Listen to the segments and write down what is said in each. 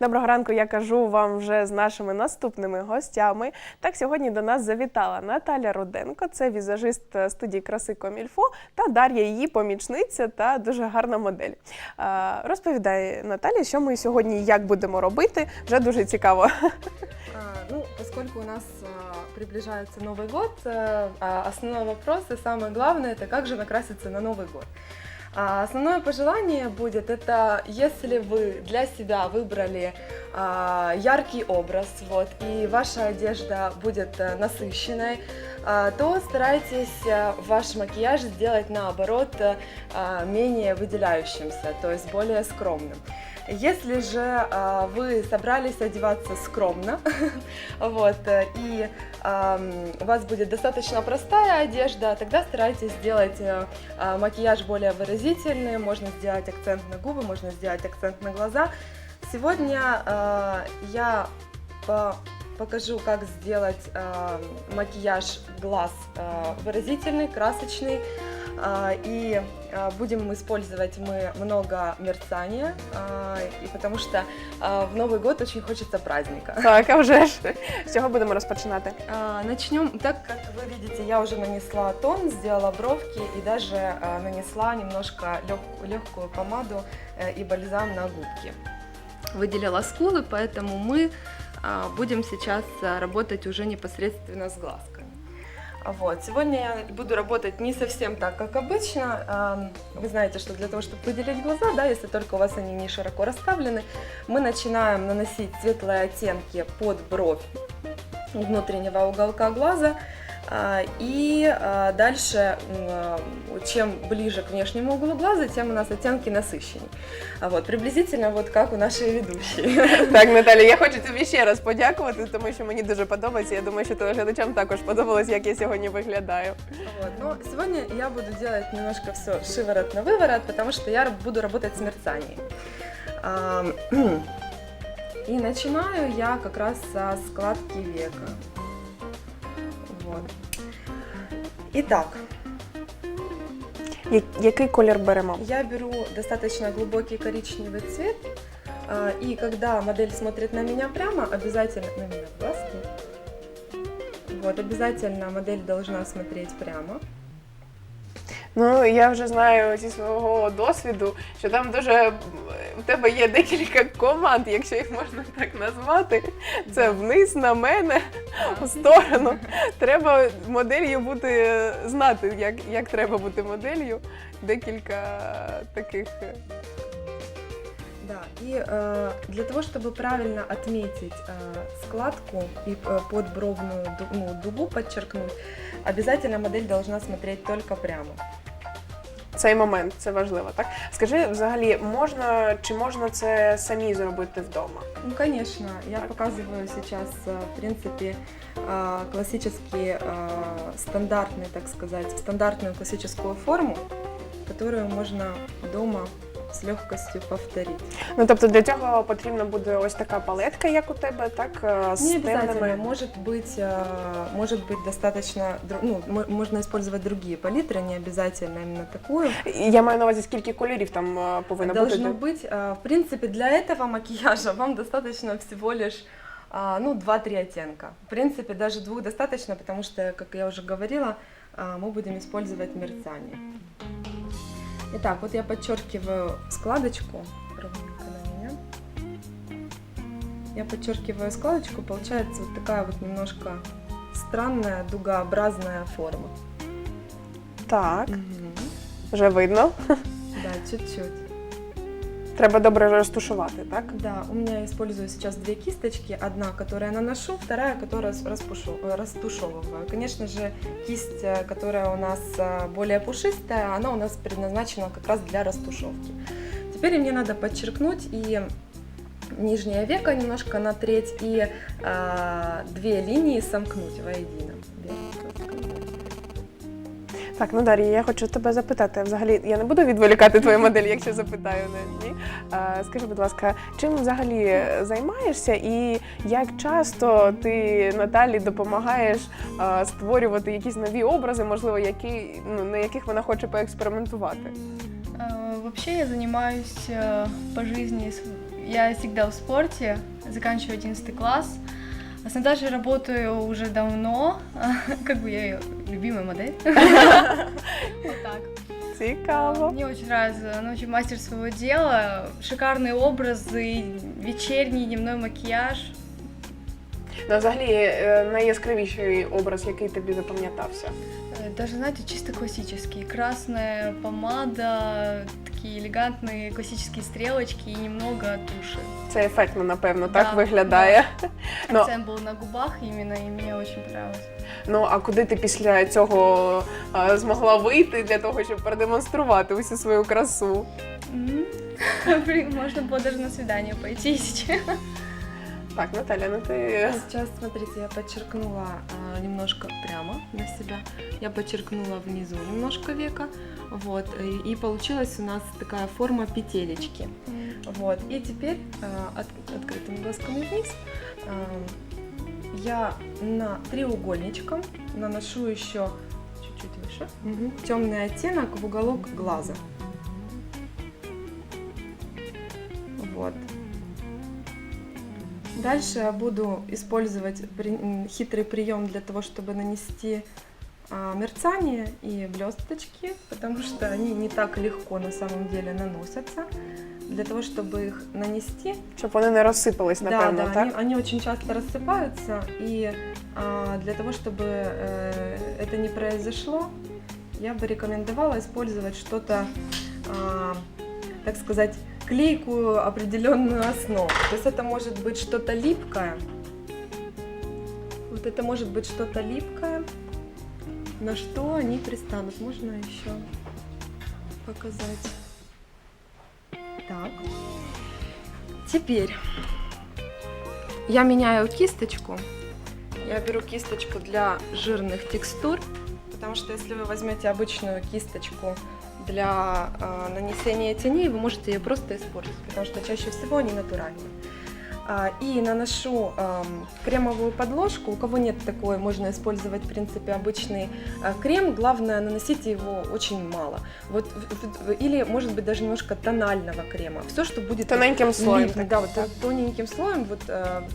Доброго ранку, я кажу вам вже з нашими наступними гостями. Так, сьогодні до нас завітала Наталя Руденко, це візажист е, студії краси Комільфо, та Дар'я її помічниця та дуже гарна модель. Е, Розповідає Наталя, що ми сьогодні і як будемо робити. Вже дуже цікаво. А, Ну, поскольку у нас а, приближается Новый год, а, а, основной вопрос и самое главное это как же накраситься на Новый год. А, Основное пожелание будет это, если вы для себя выбрали а, яркий образ, вот, и ваша одежда будет а, насыщенной, а, то старайтесь а, ваш макияж сделать наоборот а, менее выделяющимся, то есть более скромным. Если же а, вы собрались одеваться скромно, вот, э, и ам, у вас будет достаточно простая одежда, тогда старайтесь сделать э, а, макияж более выразительный, можно сделать акцент на губы, можно сделать акцент на глаза. Сегодня а, я по- покажу, как сделать а, макияж глаз а, выразительный, красочный. А, И а, будем использовать мы много мерцания, а, и потому что а, в Новый год очень хочется праздника. Так, а вже ж з чого будемо розпочинати? А, Начнем, так как вы видите, я уже нанесла тон, сделала бровки и даже а, нанесла немножко легкую помаду э, и бальзам на губки. Выделила скулы, поэтому мы будем сейчас а, работать уже непосредственно с глазками. А Вот. Сегодня я буду работать не совсем так, как обычно. А, Вы знаете, что для того, чтобы выделить глаза, да, если только у вас они не широко расставлены, мы начинаем наносить светлые оттенки под бровь внутреннего уголка глаза. А, И а, дальше, м, а, чем ближе к внешнему углу глаза, тем у нас оттенки насыщеннее. А Вот, приблизительно вот как у нашей ведущей. Так, Наталя, я хочу тобі ще раз подякувати, тому що мені дуже подобається. Я думаю, що телеглядачам також подобалось, як я сьогодні виглядаю. Вот. Но сегодня я буду делать немножко все шиворот на выворот, потому что я раб- буду работать с мерцанием. А, И начинаю я как раз со складки века. Вот. Итак, Я- Який колір беремо? я беру достаточно глубокий коричневый цвет, а, и когда модель смотрит на меня прямо, обязательно на меня в глазки. Вот, обязательно модель должна смотреть прямо. Ну, я вже знаю зі свого досвіду, що там дуже м, в тебе є декілька команд, якщо їх можна так назвати. Це вниз на мене, у сторону. Треба моделлю бути, знати, як, як треба бути моделлю. Декілька таких. е, Да, и э, для того, чтобы правильно отметить э, складку и э, подбровную ду- ну, дугу подчеркнуть, обязательно модель должна смотреть только прямо. Цей момент це важливо, так? Скажи, взагалі, можна чи можна це самі зробити вдома? Ну, конечно, я Так. показываю сейчас, э, в принципе, э, классический, э, стандартный, так сказать, стандартную классическую форму, которую можно дома с легкостью повторить. Ну тобто для цього потрібна буде ось така палетка, як у тебе, так? е, З Не обязательно, темними. может быть, э, может быть достаточно, дру- ну, мо- можно использовать другие палитры, не обязательно именно такую. Я маю на увазі, скільки кольорів там е, повинно Должно бути. быть, э, в принципе, для этого макияжа вам достаточно всего лишь а, ну, 2-3 оттенка. В принципе, даже двух достаточно, потому что, как я уже говорила, а, мы будем использовать мерцание. Итак, вот я подчеркиваю складочку. ровненько на меня. Я подчеркиваю складочку, получается вот такая вот немножко странная дугообразная форма. Так, вже видно. Да, чуть-чуть. Треба добре розтушувати, так? Да, у меня использую сейчас две кисточки. Одна, которую я наношу, вторая, которая с- распушу, э, растушевываю. Конечно же, кисть, э, которая у нас э, более пушистая, она у нас предназначена как раз для растушевки. Теперь мне надо подчеркнуть и нижнее веко немножко на треть и э, две линии сомкнуть воедино. Так, ну Дар'я, я хочу тебе запитати. Взагалі, я не буду відволікати твою модель, якщо запитаю на ні. А, скажи, будь ласка, чим взагалі займаєшся і як часто ти Наталі допомагаєш а, створювати якісь нові образи, можливо, які, ну, на яких вона хоче поекспериментувати? Вообще я занимаюсь по жизни я всегда в спорте, заканчиваю 11 класс. А с Наташей работаю уже давно, как бы я ее любимая модель. Вот так. Цікаво. Мне очень нравится, она очень мастер своего дела, шикарные образы, вечерний, дневной макияж. Ну, взагалі, е, найяскравіший образ, який тобі запам'ятався. Э, Даже, знаете, чисто классический. Красная помада, такие элегантные классические стрелочки и немного туши. Це ефектно, напевно, Да, так виглядає. Ну, Акцент был на губах именно, и мне очень понравилось. ну а куди ти після цього а, змогла вийти для того, щоб продемонструвати усю свою красу? М. Блин, Можно было даже на свидание пойти, если честно. Так, Наталя, ну ти Сейчас, смотрите, я подчеркнула а, немножко прямо на себя, я подчеркнула внизу немножко века, вот, и, и получилась у нас такая форма петелечки. Вот, и теперь а, от- открытыми глазками вниз а, я на треугольничком наношу еще чуть-чуть выше темный оттенок в уголок глаза. Вот. Дальше я буду использовать хитрый прием для того, чтобы нанести а, мерцание и блесточки, потому что они не так легко на самом деле наносятся. Для того, чтобы их нанести, щоб вони не розсипались, да, напевно, да, так? Они, они очень часто рассыпаются, и а, для того, чтобы э, это не произошло, я бы рекомендовала использовать что-то, а, так сказать, клейкую определенную основу. То есть это может быть что-то липкое. Вот это может быть что-то липкое, на что они пристанут. Можно еще показать. Так. Теперь я меняю кисточку. Я беру кисточку для жирных текстур, потому что если вы возьмете обычную кисточку для э, нанесения теней, вы можете ее просто испортить, потому что чаще всего они натуральные. А, и наношу кремовую подложку. У кого нет такой, можно использовать, в принципе, обычный э, крем. Главное, наносите его очень мало. Вот, или, может быть, даже немножко тонального крема. Все, что будет Тоненьким слоем. липнуть, да, вот тоненьким слоем вот,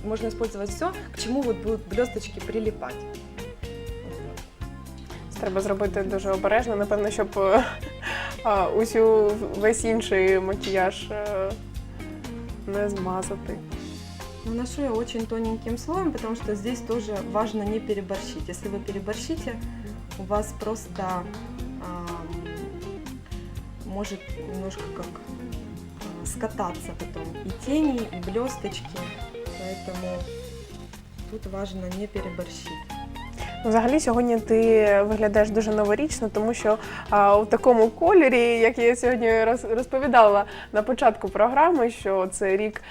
можно использовать все, к чему вот будут блесточки прилипать. Треба зробити дуже обережно, напевно, щоб усю весь інший макіяж не змазати. Наношу я очень тоненьким слоем, потому что здесь тоже важно не переборщить. Если вы переборщите, у вас просто ам, может немножко как а, скататься потом и тени, и блесточки. Поэтому тут важно не переборщить. Взагалі, сьогодні ти виглядаєш дуже новорічно, тому що а, у такому кольорі, як я сьогодні роз- розповідала на початку програми, що це рік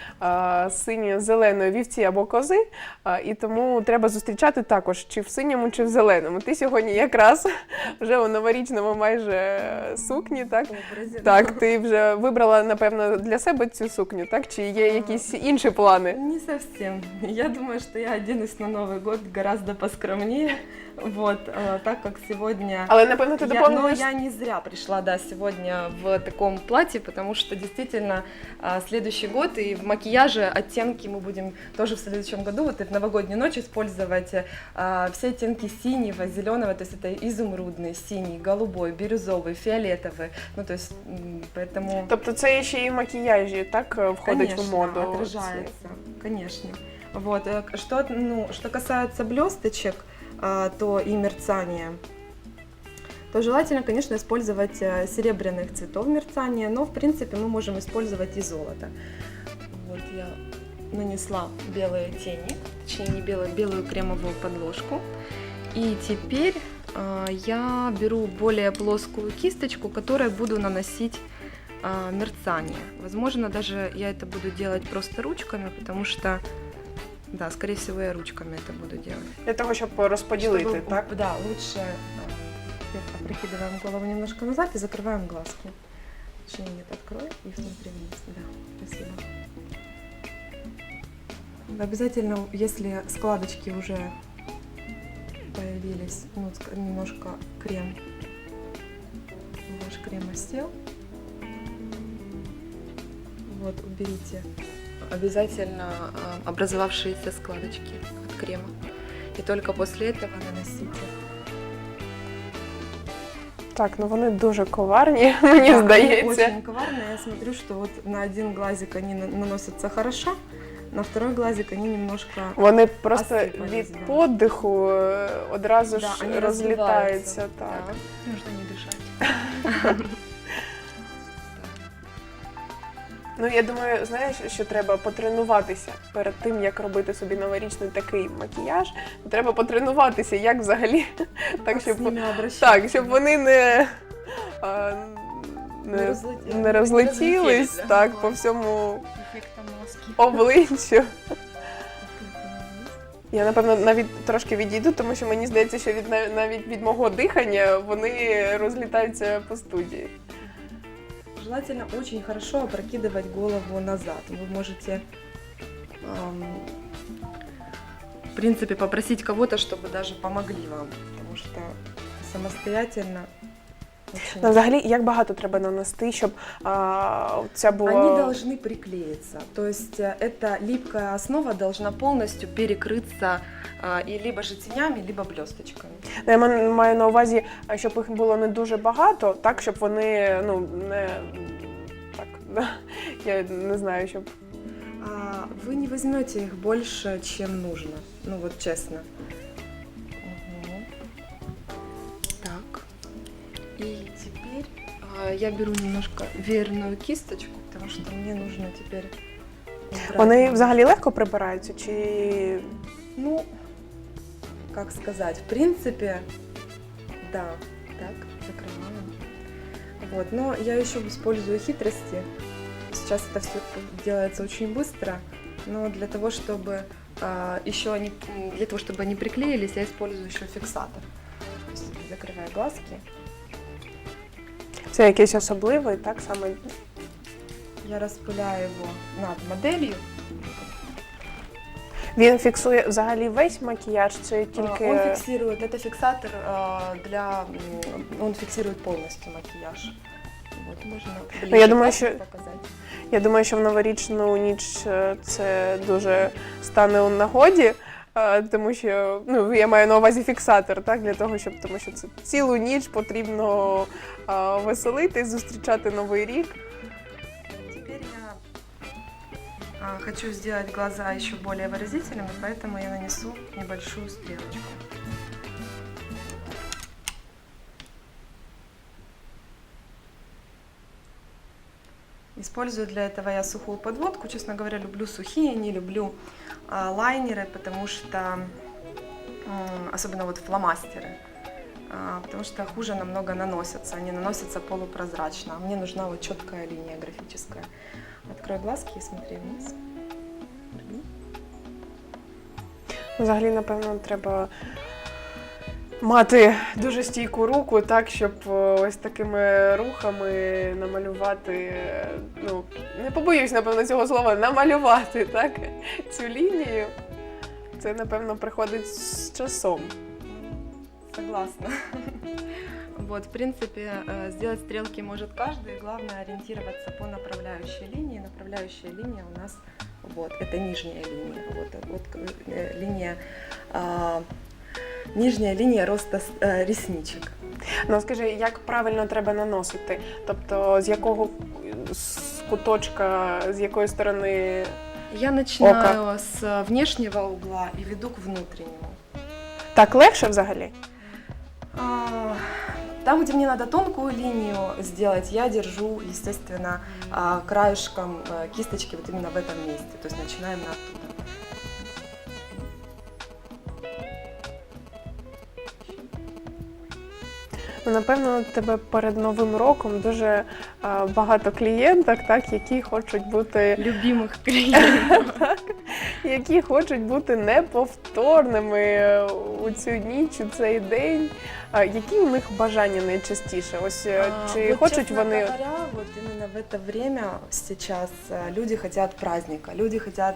синьо-зеленої вівці або кози, а, і тому треба зустрічати також чи в синьому, чи в зеленому. Ти сьогодні якраз вже у новорічному майже сукні, так? Так, ти вже вибрала, напевно, для себе цю сукню, так? Чи є якісь інші плани? Не совсем. Я думаю, что я оденусь на Новый год гораздо поскромнее. Вот, а, так как сегодня Але напевно ти Я, но доповнюєш я не зря пришла, да, сегодня в таком платье, потому что действительно а, следующий год и в макияже оттенки мы будем тоже в следующем году, вот и в новогоднюю ночь использовать а, все оттенки синего, зеленого, то есть это изумрудный, синий, голубой, бирюзовый, фиолетовый, ну то есть м, поэтому... Тобто це ще і в макіяжі, так е, входить Конечно, в моду. отражается, конечно. Вот, э, к- что, ну, что касается блесточек, а, то и мерцания, то желательно, конечно, использовать э, серебряных цветов мерцания, но, в принципе, мы можем использовать и золото. Вот я нанесла белые тени, точнее, не белую, белую кремовую подложку. И теперь а, я беру более плоскую кисточку, которой буду наносить а, мерцание. Возможно, даже я это буду делать просто ручками, потому что, да, скорее всего, я ручками это буду делать. Для того, щоб розподілити, Чтобы, так? Да, лучше теперь опрокидываем голову немножко назад и закрываем глазки. Точнее, нет, открой и смотри вниз. Да, спасибо. Обязательно, если складочки уже появились, ну, немножко крем, ваш крем остел, вот, уберите обязательно а, образовавшиеся складочки от крема. И только после этого наносите. Так, ну вони дуже коварні, мені Да, они здається. Очень коварные. Я смотрю, что вот на один глазик они на- наносятся хорошо, на второй глазик они немножко... Вони просто Осипались, від да. подиху е, одразу Да, ж они розлітаються. разбиваются. Так. Да. Нужно не дышать. Ну я думаю, знаєш, що треба потренуватися перед тим, як робити собі новорічний такий макіяж. Треба потренуватися, як взагалі, так щоб так, щоб вони не. а, Не Не, розлетілись. не розлетілись так по всьому обличчю. Я напевно навіть трошки відійду, тому що мені здається, що від нав- навіть від мого дихання вони розлітаються по студії. Желательно очень хорошо опрокидывать голову назад. Вы можете, ам, в принципе, попросить кого-то, чтобы даже помогли вам, потому что самостоятельно. Ну, взагалі, як багато треба нанести, щоб а, ця була. Они должны приклеиться. То есть э, эта липкая основа должна полностью перекрыться а, и либо же тенями, либо блесточками. Ну, Я маю- маю на увазі, а, щоб їх було не дуже багато, так щоб вони ну не так. да. Я не знаю, щоб. А вы не возьмете их больше, чем нужно. Ну вот честно. И теперь а, я беру немножко верную кисточку, потому что мне нужно теперь. убрать Вони взагалі легко прибираються, чи Ну, как сказать, в принципе, да. Так, закрываем. Вот, но я еще использую хитрости. Сейчас это все делается очень быстро, но для того, чтобы а, еще они, для того, чтобы они приклеились, я использую еще фиксатор. То есть закрываю глазки. Це якийсь особливий, так саме. Я распыляю его над моделью. Він фіксує взагалі весь макіяж, чи А, тільки. Он фиксирует, это фиксатор а, для, м, он фиксирует полностью макияж. Вот, можно я думаю, що- показать. Я думаю, що в новорічну ніч е, це дуже стане у нагоді. е, Тому що ну я маю на увазі фіксатор, так для того, щоб тому що це цілу ніч потрібно е, веселитись, зустрічати новий рік. Теперь я а, хочу сделать глаза еще более выразительными, поэтому я нанесу небольшую стрелочку. Использую для этого я сухую подводку. Честно говоря, люблю сухие, не люблю а, лайнеры, потому что, особенно вот фломастеры, а, потому что хуже намного наносятся. Они наносятся полупрозрачно. А мне нужна вот четкая линия графическая. Открой глазки и смотри вниз. Взагалі, напевно, треба мати дуже стійку руку, так, щоб е, ось такими рухами намалювати. е, Ну, не побоюсь, напевно, цього слова, намалювати так, цю лінію. Це, напевно, приходить з часом. Согласна. Вот, в принципе, э, сделать стрелки может каждый. Главное ориентироваться по направляющей линии. Направляющая линия у нас вот, это нижняя линия. Вот, вот э, линия, а, нижняя линия роста с- э, ресничек. Ну скажи, як правильно треба наносити? Тобто, з якого з куточка, з якої сторони. Я начинаю с внешнего угла и веду к внутреннему. Так легше взагалі? А, Там, где мне надо тонкую линию сделать, я держу, естественно, а, краешком э, кисточки вот именно в этом месте. То есть начинаем мы оттуда. Ну, напевно, у тебе перед новим роком дуже а, багато клієнток, так, які хочуть бути Любимых клиентов. так, які хочуть бути неповторними е, у цю ніч, у цей день. А, які у них бажання найчастіше? Ось е, А, чи вот, хочуть честно вони. говоря, вот именно в это время сейчас э, люди хотят праздника, люди хотят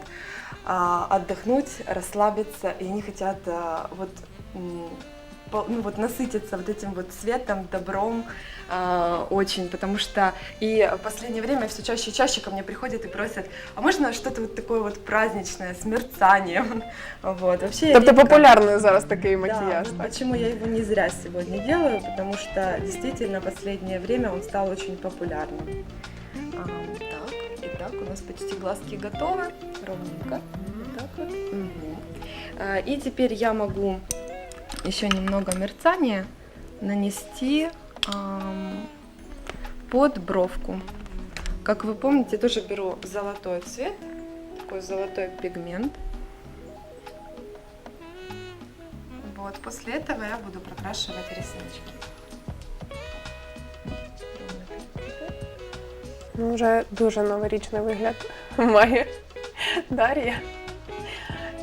а, отдохнуть, расслабиться, и они хотят а, вот м, по- ну, вот, насытиться вот этим вот светом, добром а, очень, потому что и в последнее время все чаще и чаще ко мне приходят и просят, а можно что-то вот такое вот праздничное, с мерцанием, вот, вообще Тобто редко- популярний зараз такий Да, макіяж. вот так? почему я его не зря сегодня делаю, потому что действительно в последнее время он стал очень популярным. А, так, итак, у нас почти глазки готовы, ровненько. Вот так вот. А, И теперь я могу еще немного мерцания нанести ам, под бровку. Как вы помните, тоже беру золотой цвет, такой золотой пигмент. Вот, после этого я буду прокрашивать реснички. Ну, вже дуже новорічний вигляд має Дар'я.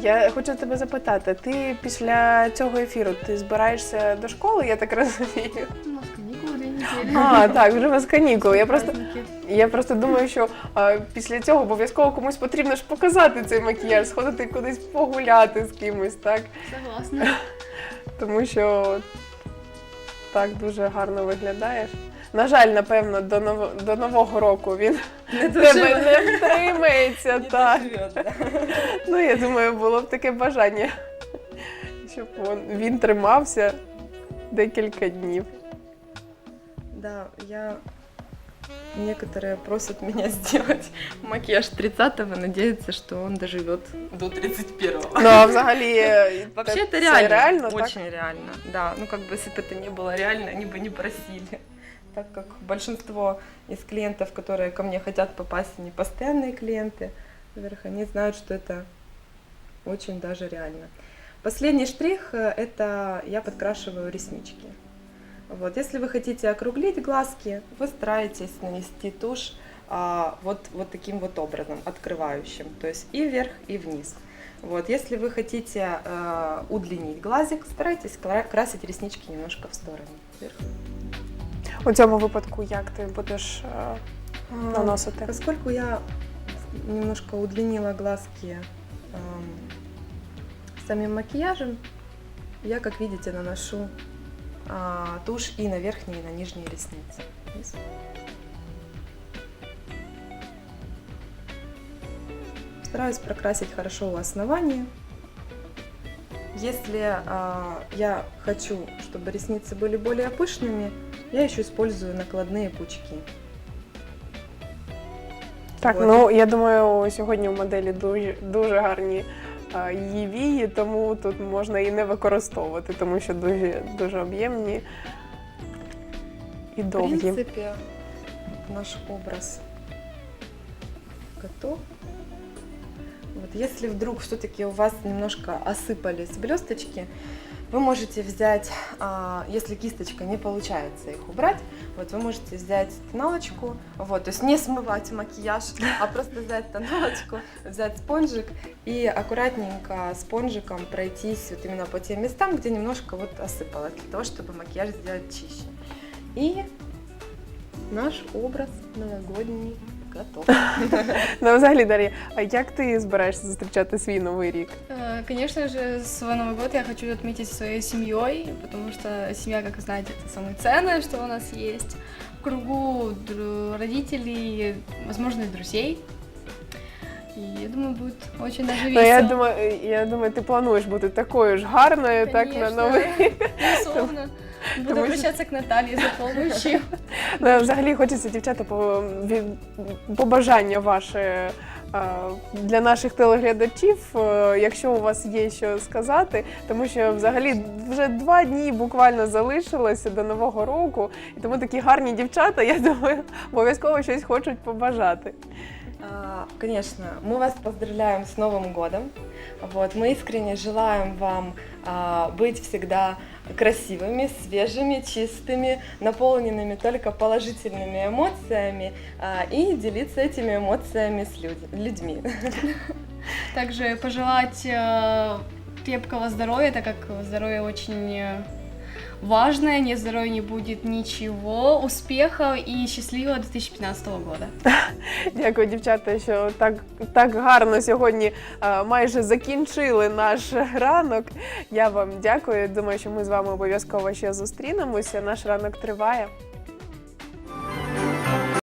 Я хочу тебе запитати, ти після цього ефіру ти збираєшся до школи, я так розумію? У нас. А, так, вже без канікул. Я просто, Праздники. я просто думаю, що а, після цього обов'язково комусь потрібно ж показати цей макіяж, сходити кудись погуляти з кимось, так? Согласна. Тому що так дуже гарно виглядаєш. На жаль, напевно, до, нов... до Нового року він Не тебе не втримається. Не Так. доживет, да. Ну, я думаю, було б таке бажання, щоб він, він тримався декілька днів. Да, я... Некоторые просят меня сделать макияж 30-го, надеются, что он доживет до 31-го. Ну, а взагалі, е, Вообще це- это це реально, реально так? очень реально. Да, ну как бы если бы это не было реально, они бы не просили. Так как большинство из клиентов, которые ко мне хотят попасть, не постоянные клиенты, во-первых, они знают, что это очень даже реально. Последний штрих э, – это я подкрашиваю реснички. Вот, если вы хотите округлить глазки, вы стараетесь нанести тушь а, вот, вот таким вот образом, открывающим, то есть и вверх, и вниз. Вот, если вы хотите э, удлинить глазик, старайтесь кра- красить реснички немножко в сторону. Вверх. У цьому випадку як ти будеш наносити? Поскольку я немножко удлинила глазки самим макияжем, я, как видите, наношу а, тушь и на верхние, и на нижние ресницы. Стараюсь прокрасить хорошо у основания. Если а, я хочу, чтобы ресницы были более пышными, я еще использую накладные пучки. Так, От. ну я думаю, сьогодні у моделі дуже, дуже гарні е, її вії, тому тут можна і не використовувати, тому що дуже, дуже об'ємні і довгі. В довгі. принципе, наш образ готов. Если вдруг все-таки у вас немножко осыпались блесточки, вы можете взять, а, если кисточка не получается их убрать, вот вы можете взять тоналочку, вот, то есть не смывать макияж, а просто взять тоналочку, взять спонжик и аккуратненько спонжиком пройтись вот именно по тем местам, где немножко вот осыпалось, для того, чтобы макияж сделать чище. И наш образ новогодний готов. Ну, взагалі, Дар'я, а як ти збираєшся зустрічати свій новий рік? Э, Конечно же, свой Новый год я хочу отметить со своей семьей, потому что семья, как вы знаете, это самое ценное, что у нас есть. В кругу дру- родителей, возможно, и друзей. И я думаю, будет очень даже Ну, весело. я думаю, я думаю, ти плануєш бути такою ж гарною, так на Конечно. новий рік. Безусловно. Буду обращаться к Наталье за помощью. Ну, взагалі хочеться, дівчата, по від побажання ваше е, для наших телеглядачів, е, якщо у вас є що сказати, тому що взагалі вже два дні буквально залишилося до нового року, і тому такі гарні дівчата, я думаю, обов'язково щось хочуть побажати. А, Конечно, мы вас поздравляем с Новым годом. Вот, мы искренне желаем вам а, быть всегда красивыми, свежими, чистыми, наполненными только положительными эмоциями а, и делиться этими эмоциями с люд- людьми. Также пожелать э, крепкого здоровья, так как здоровье очень э, важное, не здоровья не будет ничего, успехов и счастливого 2015 года. Дякую, дівчата, що так, так гарно сьогодні е, майже закінчили наш ранок. Я вам дякую. Думаю, що ми з вами обов'язково ще зустрінемося. Наш ранок триває.